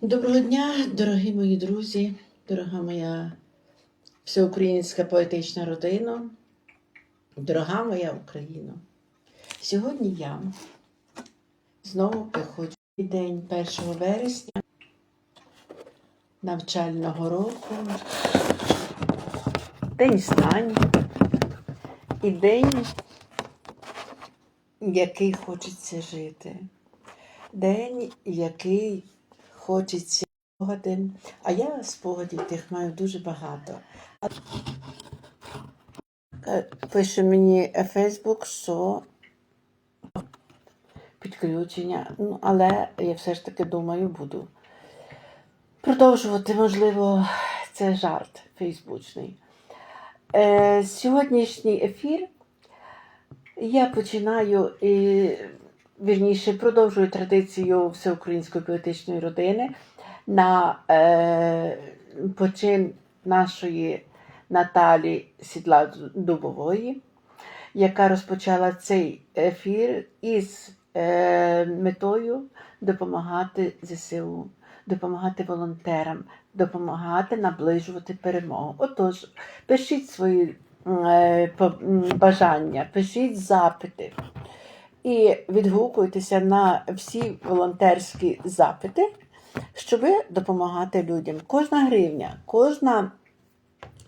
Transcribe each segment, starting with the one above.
Доброго дня, дорогі мої друзі, дорога моя всеукраїнська поетична родина, дорога моя Україна. Сьогодні я знову приходжу день 1 вересня навчального року, день знань і день, який хочеться жити. День, який хочеться спогади, а я спогадів тих маю дуже багато. Пише мені Фейсбук, що підключення, ну, але я все ж таки думаю, буду продовжувати, можливо, це жарт фейсбучний. Е, сьогоднішній ефір я починаю і вірніше продовжую традицію всеукраїнської поетичної родини на е, почин нашої Наталі Сідла Дубової, яка розпочала цей ефір із е, метою допомагати ЗСУ, допомагати волонтерам, допомагати наближувати перемогу. Отож, пишіть свої е, бажання, пишіть запити і відгукуйтеся на всі волонтерські запити, щоб допомагати людям. Кожна гривня, кожна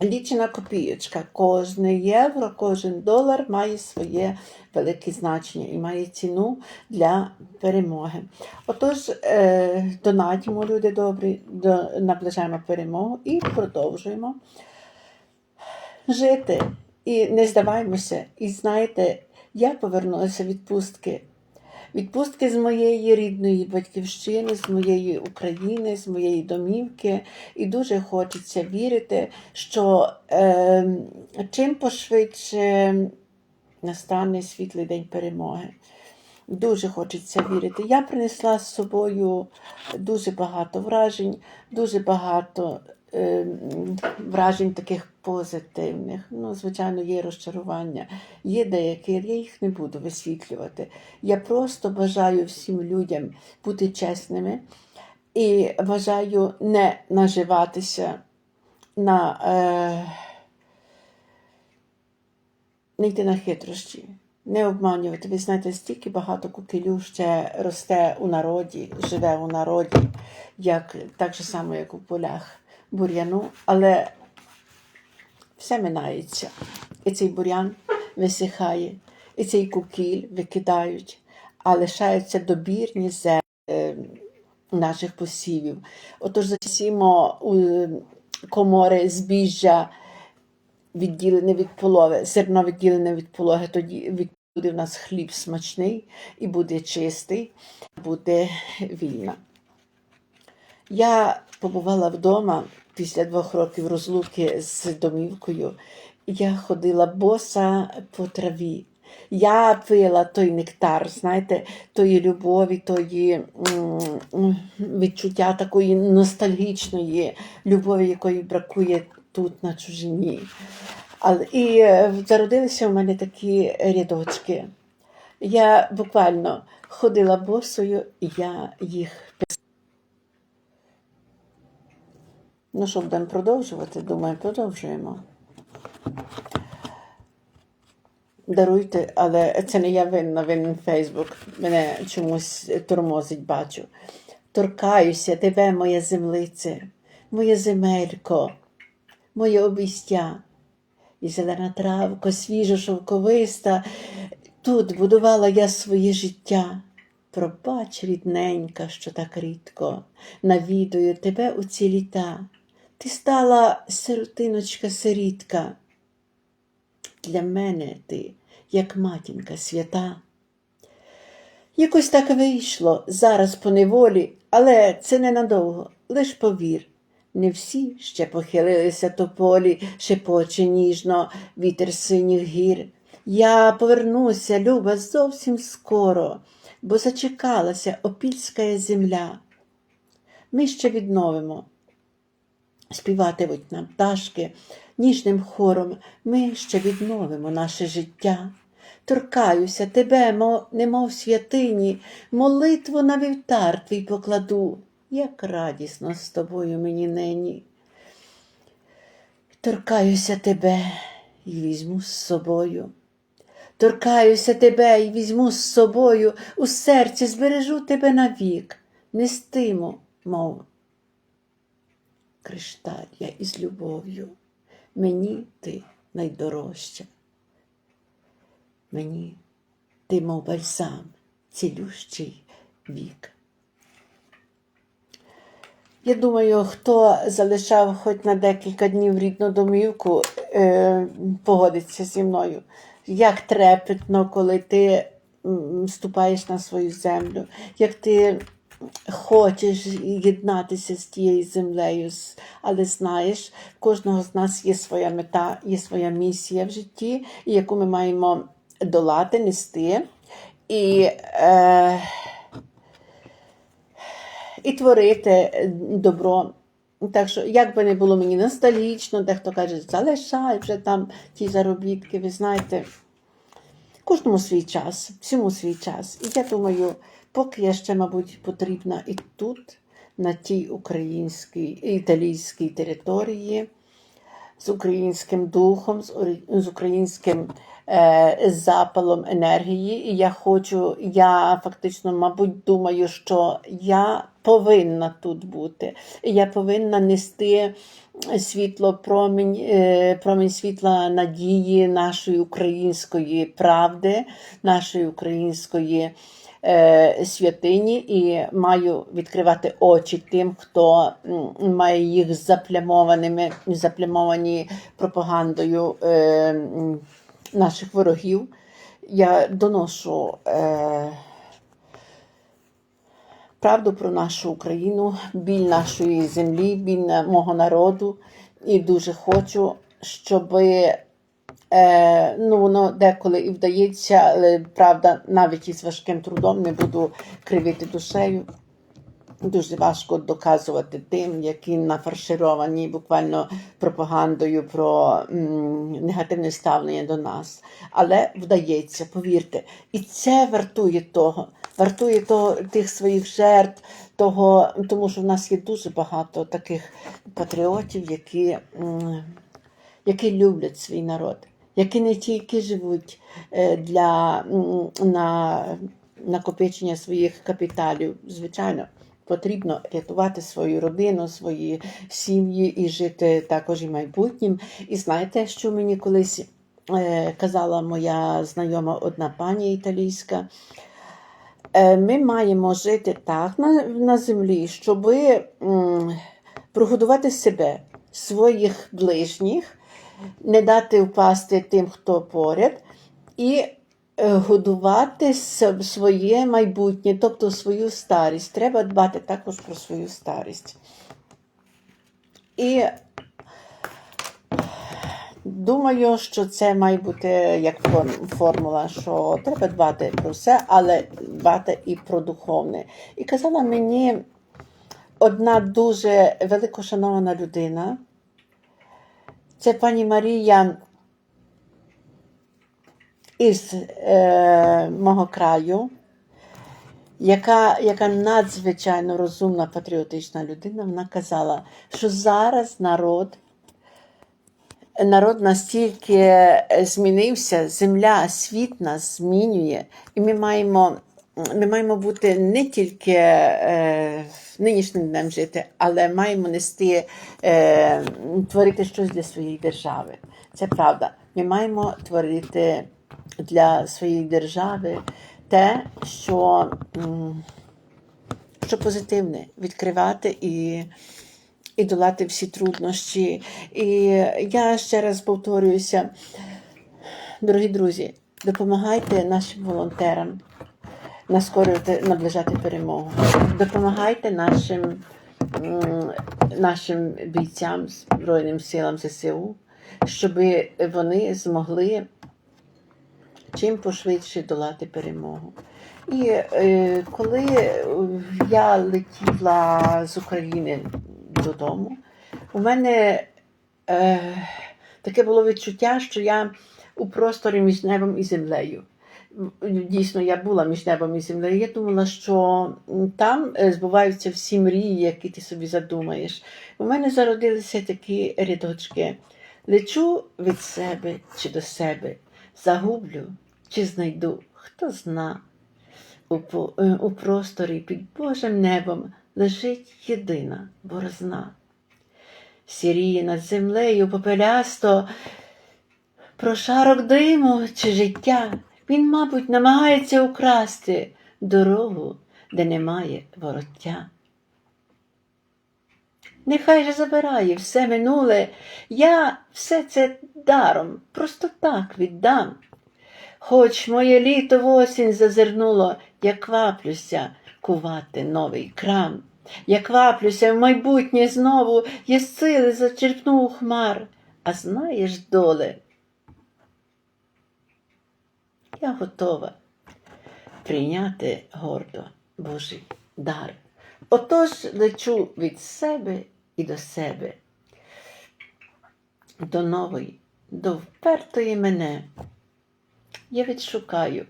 лічена копійочка, кожне євро, кожен долар має своє велике значення і має ціну для перемоги. Отож, е, донатимо, люди добрі, наближаємо перемогу і продовжуємо жити. І не здаваймося. І знаєте, я повернулася відпустки. Відпустки з моєї рідної батьківщини, з моєї України, з моєї домівки. І дуже хочеться вірити, що е, чим пошвидше настане світлий день перемоги. Дуже хочеться вірити. Я принесла з собою дуже багато вражень, дуже багато е, вражень таких позитивних. Ну, звичайно, є розчарування, є деякі, я їх не буду висвітлювати. Я просто бажаю всім людям бути чесними і бажаю не наживатися на. Е, не йти на хитрощі, не обманювати. Ви знаєте, стільки багато кукілю ще росте у народі, живе у народі, як, так же само, як у полях бур'яну, але все минається. І цей бур'ян висихає, і цей кукіль викидають, а лишаються добірні землі е, наших посівів. Отож, засімо у комори збіжжя відділене від полови, зерно відділене від пологи, тоді від- буде в нас хліб смачний і буде чистий, буде вільна. Я побувала вдома після двох років розлуки з домівкою. Я ходила боса по траві. Я пила той нектар, знаєте, тої любові, тої відчуття такої ностальгічної любові, якої бракує тут на чужині. І е, зародилися в мене такі рядочки. Я буквально ходила босою, і я їх писала. Ну що, будемо продовжувати? Думаю, продовжуємо. Даруйте, але це не я винна, винен Фейсбук. Мене чомусь тормозить, бачу. Торкаюся тебе, моя землице, моє земелько, моє обістя. І зелена травко, свіжа шовковиста. Тут будувала я своє життя. Пробач, рідненька, що так рідко навідую тебе у ці літа. Ти стала сиротиночка сирітка. Для мене ти, як матінка свята. Якось так вийшло зараз по неволі, але це ненадовго, лиш повір. Не всі ще похилилися тополі, шепоче ніжно вітер синіх гір. Я повернуся, люба, зовсім скоро, бо зачекалася опільська земля. Ми ще відновимо. Співатимуть нам пташки ніжним хором, ми ще відновимо наше життя. Торкаюся тебе, немов святині, молитву на вівтар твій покладу. Як радісно з тобою мені нині. Торкаюся тебе і візьму з собою. Торкаюся тебе і візьму з собою у серці, збережу тебе навік, нестиму, мов кришталь я із любов'ю. Мені ти найдорожча. Мені ти, мов бальзам, цілющий вік. Я думаю, хто залишав хоч на декілька днів рідну домівку, е, погодиться зі мною. Як трепетно, коли ти ступаєш на свою землю, як ти хочеш єднатися з тією землею, але знаєш, кожного з нас є своя мета, є своя місія в житті, яку ми маємо долати, нести. І е, і творити е, добро. Так що, як би не було мені ностальгічно, дехто каже, залишай вже там ті заробітки, ви знаєте, кожному свій час, всьому свій час. І я думаю, поки я ще, мабуть, потрібна і тут, на тій українській італійській території, з українським духом, з, українським е, запалом енергії. І я хочу, я фактично, мабуть, думаю, що я повинна тут бути. Я повинна нести світло, промінь, е, промінь світла надії нашої української правди, нашої української святині і маю відкривати очі тим, хто має їх заплямованими, заплямовані пропагандою е, наших ворогів. Я доношу е, правду про нашу Україну, біль нашої землі, біль мого народу. І дуже хочу, щоби Е, ну, воно деколи і вдається, але правда, навіть із важким трудом не буду кривити душею. Дуже важко доказувати тим, які нафаршировані буквально пропагандою про негативне ставлення до нас. Але вдається, повірте, і це вартує того, вартує того, тих своїх жертв, того, тому що в нас є дуже багато таких патріотів, які. які люблять свій народ, які не тільки живуть е, для м, на накопичення своїх капіталів. Звичайно, потрібно рятувати свою родину, свої сім'ї і жити також і майбутнім. І знаєте, що мені колись е, казала моя знайома одна пані італійська. Е, Ми маємо жити так на, на землі, щоб прогодувати себе, своїх ближніх, не дати впасти тим, хто поряд, і е, годувати своє майбутнє, тобто свою старість. Треба дбати також про свою старість. І думаю, що це має бути як формула, що треба дбати про все, але дбати і про духовне. І казала мені одна дуже великошанована людина. Це пані Марія із е, мого краю, яка, яка надзвичайно розумна патріотична людина. Вона казала, що зараз народ, народ настільки змінився, земля, світ нас змінює, і ми маємо. Ми маємо бути не тільки е, нинішнім днем жити, але маємо нести, е, творити щось для своєї держави. Це правда. Ми маємо творити для своєї держави те, що, що позитивне, відкривати і, і долати всі труднощі. І я ще раз повторююся, дорогі друзі, допомагайте нашим волонтерам наскорювати, наближати перемогу. Допомагайте нашим, нашим бійцям, Збройним силам ЗСУ, щоб вони змогли чим пошвидше долати перемогу. І е, коли я летіла з України додому, у мене е, таке було відчуття, що я у просторі між небом і землею. Дійсно, я була між небом і землею. Я думала, що там е, збуваються всі мрії, які ти собі задумаєш. У мене зародилися такі рядочки. Лечу від себе чи до себе, загублю чи знайду, хто зна. У, е, у просторі під Божим небом лежить єдина борозна. Сіріє над землею попелясто, прошарок диму чи життя. Він, мабуть, намагається украсти дорогу, де немає вороття. Нехай же забирає все минуле, я все це даром, просто так віддам. Хоч моє літо в осінь зазирнуло, я кваплюся кувати новий крам. Я кваплюся в майбутнє знову, я сили зачерпну у хмар. А знаєш, доле, я готова прийняти гордо Божий дар. Отож лечу від себе і до себе, до нової, до впертої мене. Я відшукаю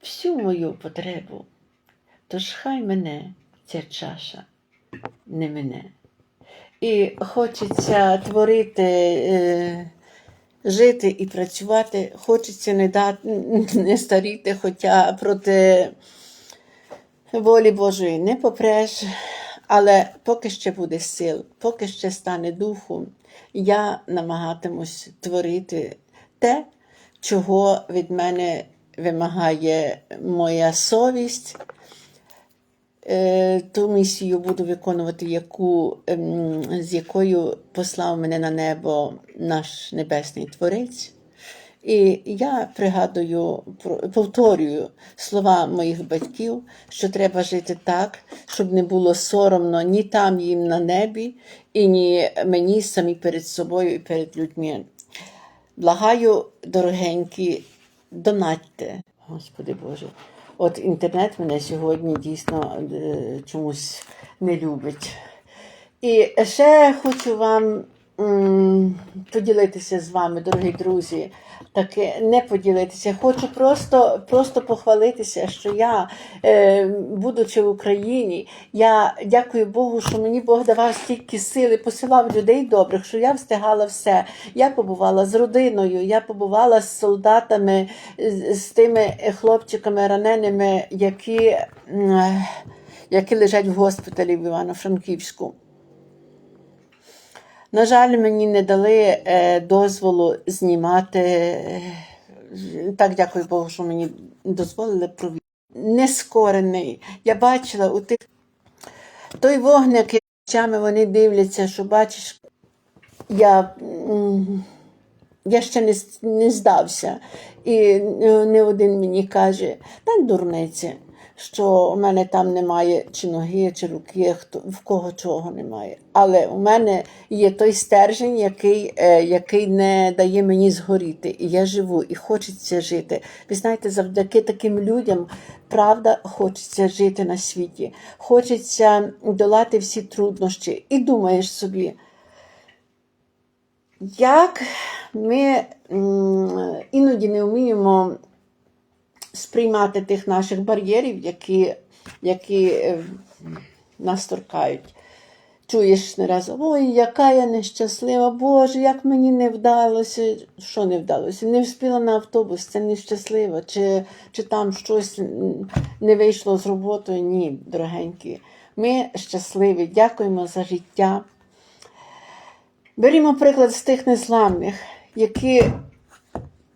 всю мою потребу, тож хай мене ця чаша не мене. І хочеться творити, е, жити і працювати, хочеться не, дати, не старіти, хоча проти волі Божої не попреш, але поки ще буде сил, поки ще стане духу, я намагатимусь творити те, чого від мене вимагає моя совість. Е, Ту місію буду виконувати, яку, ем, з якою послав мене на небо наш Небесний Творець. І я пригадую, повторюю слова моїх батьків, що треба жити так, щоб не було соромно ні там їм на небі, і ні мені самі перед собою і перед людьми. Благаю, дорогенькі, донатьте, Господи Боже. От інтернет мене сьогодні дійсно е, чомусь не любить. І ще хочу вам поділитися з вами, дорогі друзі. Таке не поділитися. Хочу просто, просто похвалитися, що я, е, будучи в Україні, я дякую Богу, що мені Бог давав стільки сили, посилав людей добрих, що я встигала все. Я побувала з родиною, я побувала з солдатами, з, з тими хлопчиками раненими, які, м, які лежать в госпіталі в Івано-Франківську. На жаль, мені не дали е, дозволу знімати. е, Так, дякую Богу, що мені дозволили провірити. Нескорений. Я бачила у тих той вогник, як вони дивляться, що бачиш, я, я ще не, не здався. І е, не один мені каже, та дурниці, що у мене там немає чи ноги, чи руки, хто, в кого чого немає. Але у мене є той стержень, який, е, який не дає мені згоріти. І я живу, і хочеться жити. Ви знаєте, завдяки таким людям, правда, хочеться жити на світі. Хочеться долати всі труднощі. І думаєш собі, як ми іноді не вміємо сприймати тих наших бар'єрів, які, які е, нас торкають. Чуєш не раз, ой, яка я нещаслива, Боже, як мені не вдалося. Що не вдалося? Не встигла на автобус, це нещаслива. Чи, чи там щось не вийшло з роботою? Ні, дорогенькі. Ми щасливі, дякуємо за життя. Берімо приклад з тих незламних, які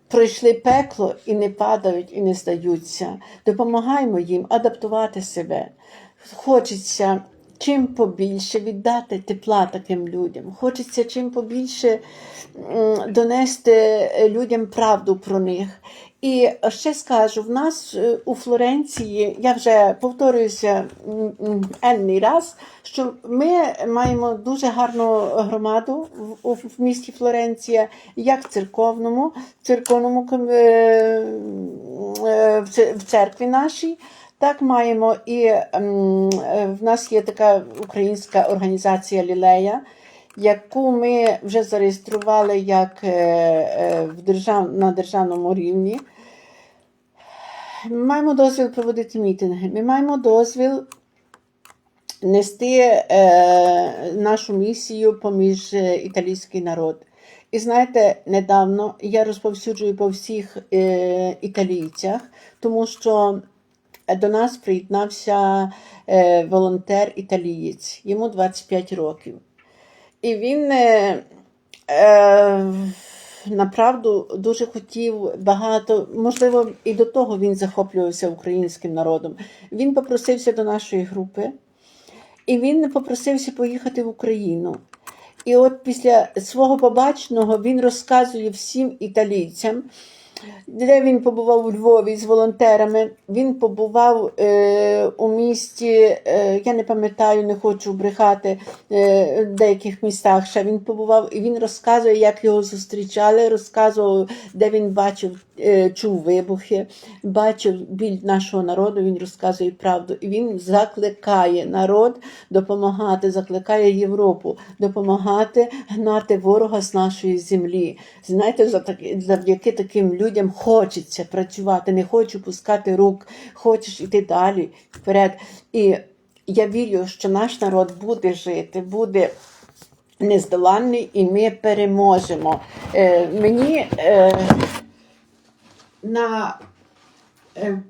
пройшли пекло і не падають, і не здаються. Допомагаємо їм адаптувати себе. Хочеться чим побільше віддати тепла таким людям. Хочеться чим побільше донести людям правду про них. І ще скажу, в нас е, у Флоренції, я вже повторююся енний раз, що ми маємо дуже гарну громаду в, місті Флоренція, як в церковному, церковному е, е, в це- церкві нашій. Так маємо і в нас є така українська організація Лілея, яку ми вже зареєстрували як е, е, в держав, на державному рівні. ми маємо дозвіл проводити мітинги, ми маємо дозвіл нести е, нашу місію поміж е, італійський народ. І знаєте, недавно я розповсюджую по всіх е, італійцях, тому що до нас приєднався е, волонтер італієць, йому 25 років. І він е, е, направду дуже хотів багато, можливо, і до того він захоплювався українським народом. Він попросився до нашої групи, і він попросився поїхати в Україну. І от після свого побаченого він розказує всім італійцям, де він побував у Львові з волонтерами. Він побував е, у місті, е, я не пам'ятаю, не хочу брехати е, в деяких містах. Ще він побував і він розказує, як його зустрічали, розказував, де він бачив, чув вибухи, бачив біль нашого народу. Він розказує правду. І він закликає народ допомагати, закликає Європу допомагати гнати ворога з нашої землі. Знаєте, завдяки таким людям хочеться працювати, не хочу пускати рук, хочеш іти далі вперед. І я вірю, що наш народ буде жити, буде нездоланний, і ми переможемо. Е, мені е, на, е,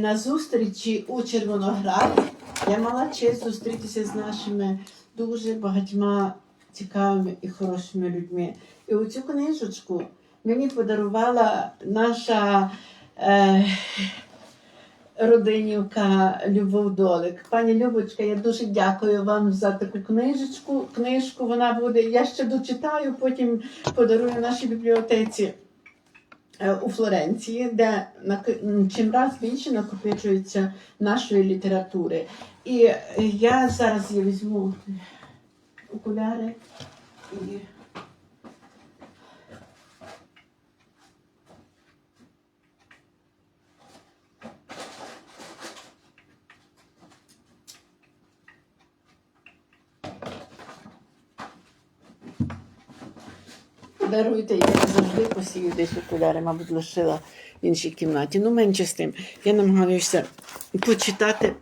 на зустрічі у Червоноград я мала честь зустрітися з нашими дуже багатьма цікавими і хорошими людьми. І оцю книжечку мені подарувала наша е, родинівка Любов Долик. Пані Любочка, я дуже дякую вам за таку книжечку. Книжку вона буде. Я ще дочитаю, потім подарую нашій бібліотеці у Флоренції, де наки- м, чим раз більше накопичується нашої літератури. І е, я зараз я візьму окуляри і. Даруйте, я завжди посію десь окуляри, мабуть, лишила в іншій кімнаті. Ну, менше з тим. Я намагаюся почитати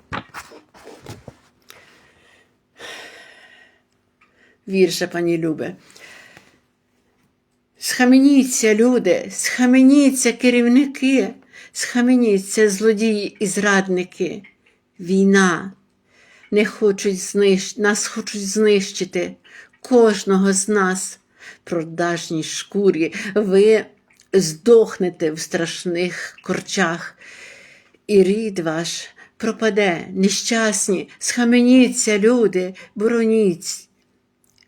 вірша пані Любе. Схаменіться, люди, схаменіться, керівники, схаменіться, злодії і зрадники. Війна. Не хочуть знищ... Нас хочуть знищити, кожного з нас, продажній шкурі. Ви здохнете в страшних корчах, і рід ваш пропаде, нещасні, схаменіться, люди, бороніть.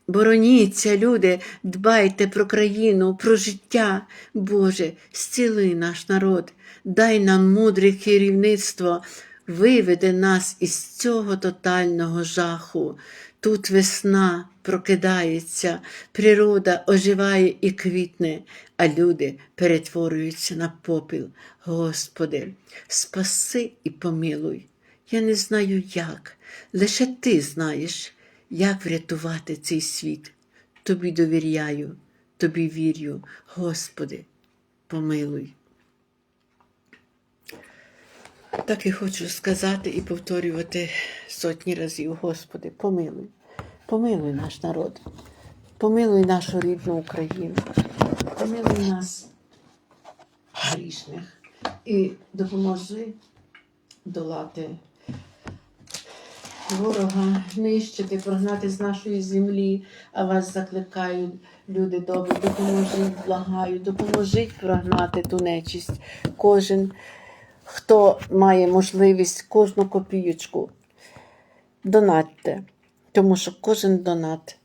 Бороніться, люди, дбайте про країну, про життя. Боже, зціли наш народ, дай нам мудре керівництво, виведе нас із цього тотального жаху. Тут весна прокидається, природа оживає і квітне, а люди перетворюються на попіл. Господи, спаси і помилуй. Я не знаю як, лише ти знаєш, як врятувати цей світ. Тобі довіряю, тобі вірю, Господи, помилуй. Так і хочу сказати і повторювати сотні разів, Господи, помилуй, помилуй наш народ, помилуй нашу рідну Україну, помилуй нас грішних. І допоможи долати ворога, нищити, прогнати з нашої землі, а вас закликають люди добрі, допоможіть, благаю, допоможіть прогнати ту нечисть. Кожен, хто має можливість, кожну копієчку, донатьте, тому що кожен донат.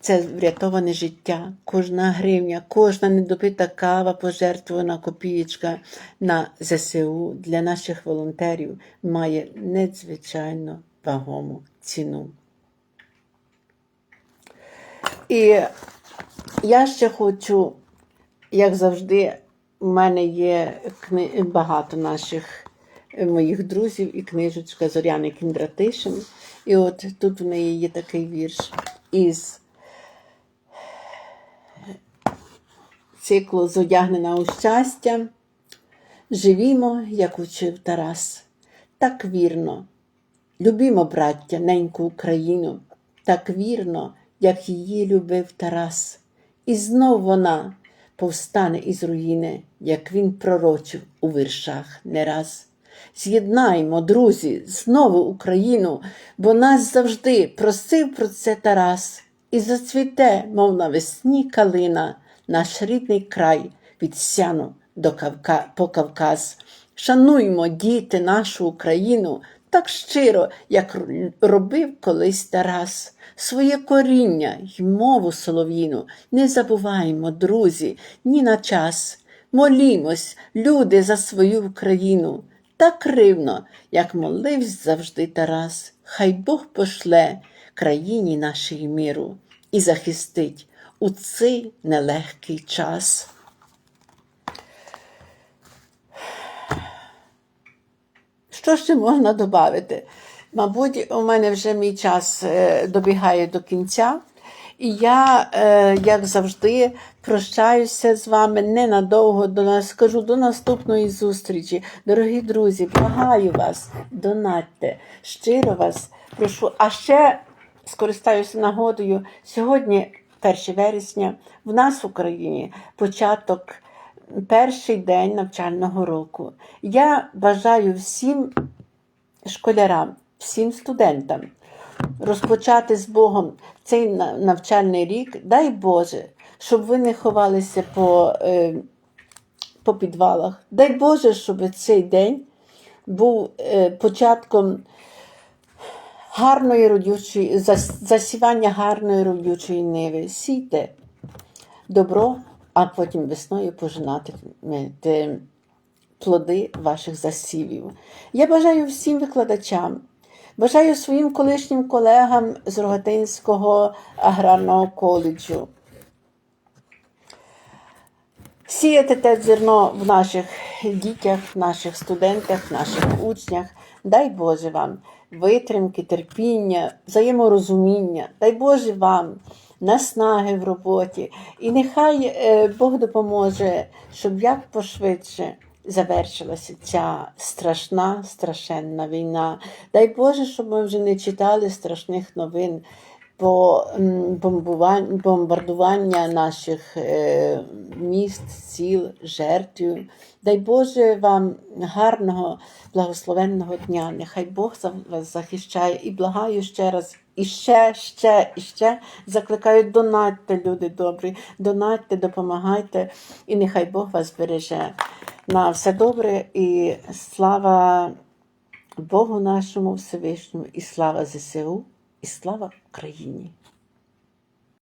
Це врятоване життя, кожна гривня, кожна недопита кава, пожертвована копієчка на ЗСУ для наших волонтерів має надзвичайно вагому ціну. І я ще хочу, як завжди, у мене є кни... багато наших е, моїх друзів і книжечка Зоряни Кіндратишин. І от тут в неї є такий вірш із циклу Зодягнена у щастя. Живімо, як учив Тарас, так вірно. Любімо, браття, неньку Україну, так вірно, як її любив Тарас. І знов вона повстане із руїни, як він пророчив у віршах не раз. З'єднаймо, друзі, знову Україну, бо нас завжди просив про це Тарас, і зацвіте, мов навесні калина, наш рідний край від сяну до Кавка... по Кавказ. Шануймо, діти, нашу Україну так щиро, як робив колись Тарас. Своє коріння й мову солов'їну не забуваймо, друзі, ні на час. Молімось, люди, за свою Україну, так рівно, як моливсь завжди Тарас. Хай Бог пошле країні нашій миру і захистить у цей нелегкий час. Що ще можна додати? Мабуть, у мене вже мій час е, добігає до кінця, і я, е, як завжди, прощаюся з вами ненадовго до нас. Скажу до наступної зустрічі. Дорогі друзі, благаю вас, донатьте, щиро вас прошу. А ще скористаюся нагодою. Сьогодні, 1 вересня, в нас в Україні початок перший день навчального року. Я бажаю всім школярам, всім студентам розпочати з Богом цей навчальний рік. Дай Боже, щоб ви не ховалися по, е, по підвалах. Дай Боже, щоб цей день був е, початком гарної родючої, засівання гарної родючої ниви. Сійте добро, а потім весною пожинатимете плоди ваших засівів. Я бажаю всім викладачам, бажаю своїм колишнім колегам з Рогатинського аграрного коледжу. Сіяти те зерно в наших дітях, в наших студентах, в наших учнях. Дай Боже вам витримки, терпіння, взаєморозуміння. Дай Боже вам наснаги в роботі. І нехай е, Бог допоможе, щоб як пошвидше завершилася ця страшна, страшенна війна. Дай Боже, щоб ми вже не читали страшних новин по бомбардування наших е, міст, сіл, жертв. Дай Боже вам гарного, благословенного дня. Нехай Бог вас захищає і благаю ще раз. І ще, ще, і ще закликають донатьте, люди добрі, донатьте, допомагайте, і нехай Бог вас береже. На все добре і слава Богу нашому Всевишньому, і слава ЗСУ, і слава Україні.